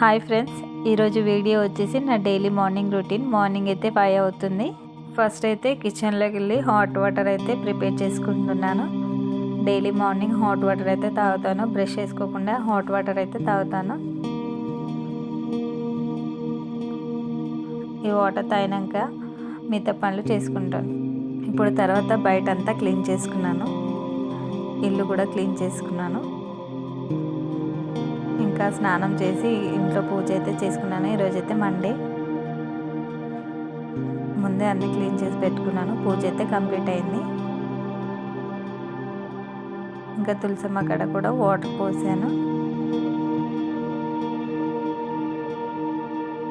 Hi friends ఈరోజు video వచ్చేసి నా డైలీ మార్నింగ్ రొటీన్ మార్నింగ్ అయితే ఫైవ్ అవుతుంది. ఫస్ట్ అయితే కిచెన్లోకి వెళ్ళి హాట్ వాటర్ అయితే ప్రిపేర్ చేసుకుంటున్నాను. డైలీ మార్నింగ్ హాట్ వాటర్ అయితే తాగుతాను. బ్రష్ చేసుకోకుండా హాట్ వాటర్ అయితే తాగుతాను. ఈ వాటర్ తాగినాక మిగతా పనులు చేసుకుంటాను. ఇప్పుడు తర్వాత బయట అంతా క్లీన్ చేసుకున్నాను. ఇల్లు కూడా క్లీన్ చేసుకున్నాను. ఇంకా స్నానం చేసి ఇంట్లో పూజ అయితే చేసుకున్నాను. ఈరోజైతే మండే. ముందే అన్ని క్లీన్ చేసి పెట్టుకున్నాను. పూజ అయితే కంప్లీట్ అయింది. ఇంకా తులసమ్మ కాడ కూడా వాటర్ పోసాను.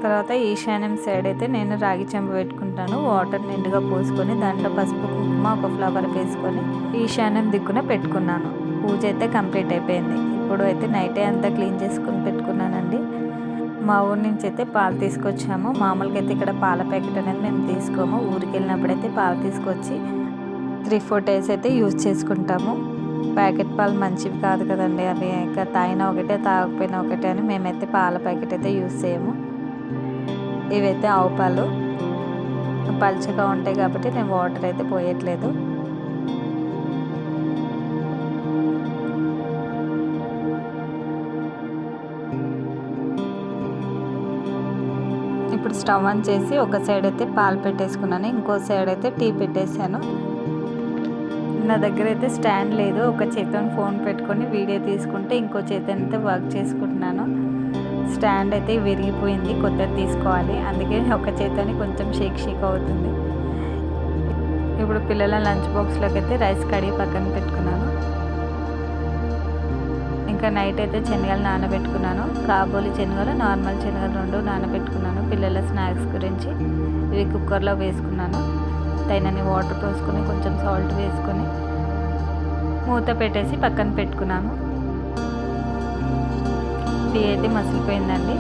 తర్వాత ఈశాన్యం సైడ్ అయితే నేను రాగి చెంబు పెట్టుకుంటాను. వాటర్ నిండుగా పోసుకొని దాంట్లో పసుపు కుంకుమ ఒక ఫ్లవర్ వేసుకొని ఈశాన్యం దిక్కున పెట్టుకున్నాను. పూజ అయితే కంప్లీట్ అయిపోయింది. ఇప్పుడు అయితే నైటే అంతా క్లీన్ చేసుకుని పెట్టుకున్నానండి. మా ఊరి నుంచి అయితే పాలు తీసుకొచ్చాము. మామూలుగా అయితే ఇక్కడ పాల ప్యాకెట్ అనేది మేము తీసుకోము. ఊరికి వెళ్ళినప్పుడు అయితే పాలు తీసుకొచ్చి త్రీ ఫోర్ డేస్ అయితే యూజ్ చేసుకుంటాము. ప్యాకెట్ పాలు మంచివి కాదు కదండి. అవి ఇంకా తాగిన ఒకటే తాగకపోయినా ఒకటే అని మేమైతే పాల ప్యాకెట్ అయితే యూజ్ చేయము. ఇవైతే ఆవు పాలు. పల్చగా ఉంటాయి కాబట్టి నేను వాటర్ అయితే పోయట్లేదు. ఇప్పుడు స్టవ్ ఆన్ చేసి ఒక సైడ్ అయితే పాలు పెట్టేసుకున్నాను. ఇంకో సైడ్ అయితే టీ పెట్టేశాను. నా దగ్గర అయితే స్టాండ్ లేదు. ఒక చేతిని ఫోన్ పెట్టుకొని వీడియో తీసుకుంటే ఇంకో చేతి అయితే వర్క్ చేసుకుంటున్నాను. స్టాండ్ అయితే విరిగిపోయింది. కొత్తది తీసుకోవాలి. అందుకే ఒక చేతని కొంచెం షేక్ షేక్ అవుతుంది. ఇప్పుడు పిల్లల లంచ్ బాక్స్లోకి అయితే రైస్ కడిగి పక్కన పెట్టుకున్నాను. ఇంకా నైట్ అయితే శనగలు నానబెట్టుకున్నాను. కాబోలి శనగలు నార్మల్ శనగలు రెండు నానబెట్టుకున్నాను. పిల్లల స్నాక్స్ గురించి ఇవి కుక్కర్లో వేసుకున్నాను. తగినన్ని వాటర్ పోసుకొని కొంచెం సాల్ట్ వేసుకొని మూత పెట్టేసి పక్కన పెట్టుకున్నాను. టీ అయితే మసిలిపోయిందండి.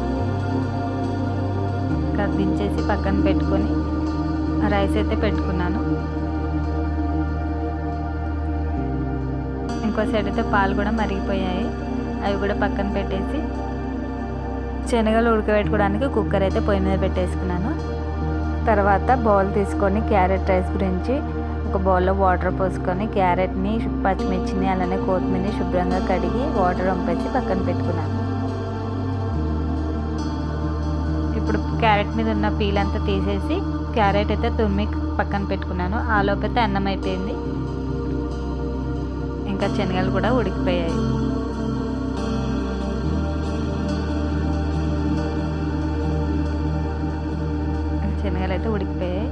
ఇంకా దించేసి పక్కన పెట్టుకొని రైస్ అయితే పెట్టుకున్నాను. ఇంకో సైడ్ అయితే పాలు కూడా మరిగిపోయాయి. అవి కూడా పక్కన పెట్టేసి శనగలు ఉడకబెట్టుకోవడానికి కుక్కర్ అయితే పొయ్యి మీద పెట్టేసుకున్నాను. తర్వాత బౌల్ తీసుకొని క్యారెట్ రైస్ గురించి ఒక బౌల్లో వాటర్ పోసుకొని క్యారెట్ని పచ్చిమిర్చిని అలానే కొత్తిమీరని శుభ్రంగా కడిగి వాటర్ వంపేసి పక్కన పెట్టుకున్నాను. ఇప్పుడు క్యారెట్ మీద ఉన్న పీల్ అంతా తీసేసి క్యారెట్ అయితే తుమ్మి పక్కన పెట్టుకున్నాను. ఆలోపు అయితే అన్నం అయిపోయింది. ఇంకా శనగలు కూడా ఉడికిపోయాయి. అయితే ఉడికిపోయాయి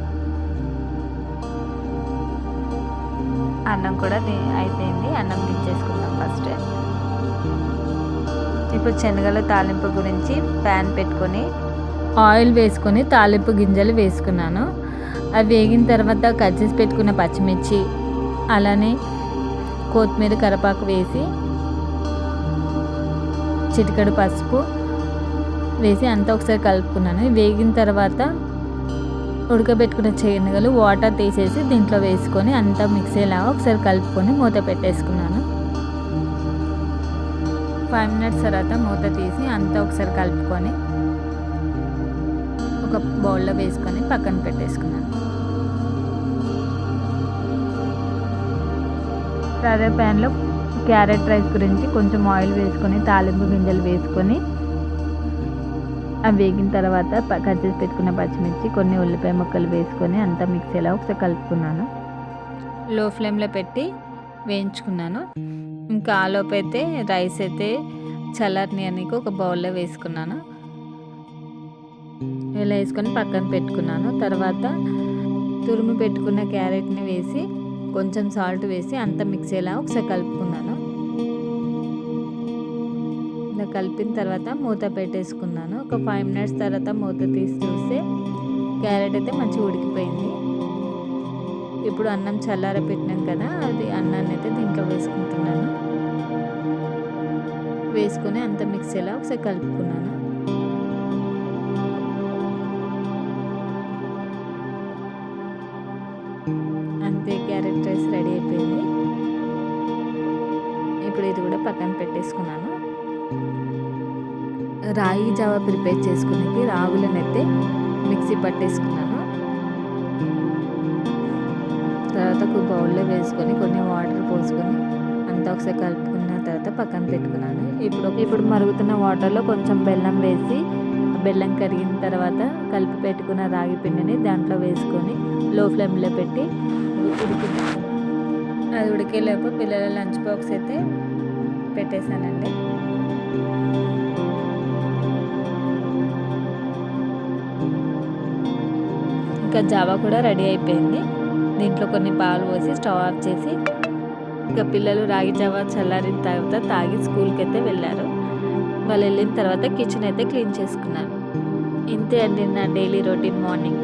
అన్నం కూడా అయిపోయింది. అన్నం దించేసుకుందాం ఫస్ట్. ఇప్పుడు శనగల తాలింపు గురించి ప్యాన్ పెట్టుకొని ఆయిల్ వేసుకొని తాలింపు గింజలు వేసుకున్నాను. అవి వేగిన తర్వాత కట్ చేసి పెట్టుకున్న పచ్చిమిర్చి అలానే కొత్తిమీర కరపాకు వేసి చిటికడు పసుపు వేసి అంతా ఒకసారి కలుపుకున్నాను. వేగిన తర్వాత ఉడకబెట్టుకున్న శనగలు వాటర్ తీసేసి దీంట్లో వేసుకొని అంతా మిక్స్ అయ్యేలాగా ఒకసారి కలుపుకొని మూత పెట్టేసుకున్నాను. ఫైవ్ మినిట్స్ తర్వాత మూత తీసి అంతా ఒకసారి కలుపుకొని ఒక బౌల్లో వేసుకొని పక్కన పెట్టేసుకున్నాను. అదే ప్యాన్లో క్యారెట్ రైస్ గురించి కొంచెం ఆయిల్ వేసుకొని తాలింపు గింజలు వేసుకొని అవి వేగిన తర్వాత కట్ చేసి పెట్టుకున్న పచ్చిమిర్చి కొన్ని ఉల్లిపాయ ముక్కలు వేసుకొని అంతా మిక్సీలో ఒకసారి కలుపుకున్నాను. లో ఫ్లేమ్లో పెట్టి వేయించుకున్నాను. ఇంకా ఆలోపు అయితే రైస్ అయితే చల్లారని అని ఒక బౌల్లో వేసుకున్నాను. ఇలా వేసుకొని పక్కన పెట్టుకున్నాను. తర్వాత తురుము పెట్టుకున్న క్యారెట్ని వేసి కొంచెం సాల్ట్ వేసి అంత మిక్స్ అయ్యేలా ఒకసారి కలుపుకున్నాను. ఇలా కలిపిన తర్వాత మూత పెట్టేసుకున్నాను. ఒక ఫైవ్ మినిట్స్ తర్వాత మూత తీసి చూస్తే క్యారెట్ అయితే మంచిగా ఉడికిపోయింది. ఇప్పుడు అన్నం చల్లార పెట్టినాం కదా అది అన్నాన్ని అయితే దీంట్లో వేసుకుంటున్నాను. వేసుకొని అంత మిక్సీలో ఒకసారి కలుపుకున్నాను. అంతే క్యారెట్ రైస్ రెడీ అయిపోయింది. ఇప్పుడు ఇది కూడా పక్కన పెట్టేసుకున్నాను. రాగి జావా ప్రిపేర్ చేసుకునేకి రాగులను అయితే మిక్సీ పట్టేసుకున్నాను. తర్వాత ఒక బౌల్లో వేసుకొని కొన్ని వాటర్ పోసుకొని అంతా ఒకసారి కలుపుకున్న తర్వాత పక్కన పెట్టుకున్నాను. ఇప్పుడు ఇప్పుడు మరుగుతున్న వాటర్లో కొంచెం బెల్లం వేసి బెల్లం కరిగిన తర్వాత కలిపి పెట్టుకున్న రాగి పిండిని దాంట్లో వేసుకొని లో ఫ్లేమ్లో పెట్టి ఉడికించాను అది ఉడికేలోపు పిల్లల లంచ్ బాక్స్ అయితే పెట్టేశానండి. ఇంకా జావా కూడా రెడీ అయిపోయింది. దీంట్లో కొన్ని పాలు పోసి స్టవ్ ఆఫ్ చేసి ఇంకా పిల్లలు రాగి జావా చల్లారిన తర్వాత తాగి స్కూల్కి అయితే వెళ్ళారు. వాళ్ళు వెళ్ళిన తర్వాత కిచెన్ అయితే క్లీన్ చేసుకున్నాను ఇంతే అండి నా డైలీ రొటీన్ మార్నింగ్.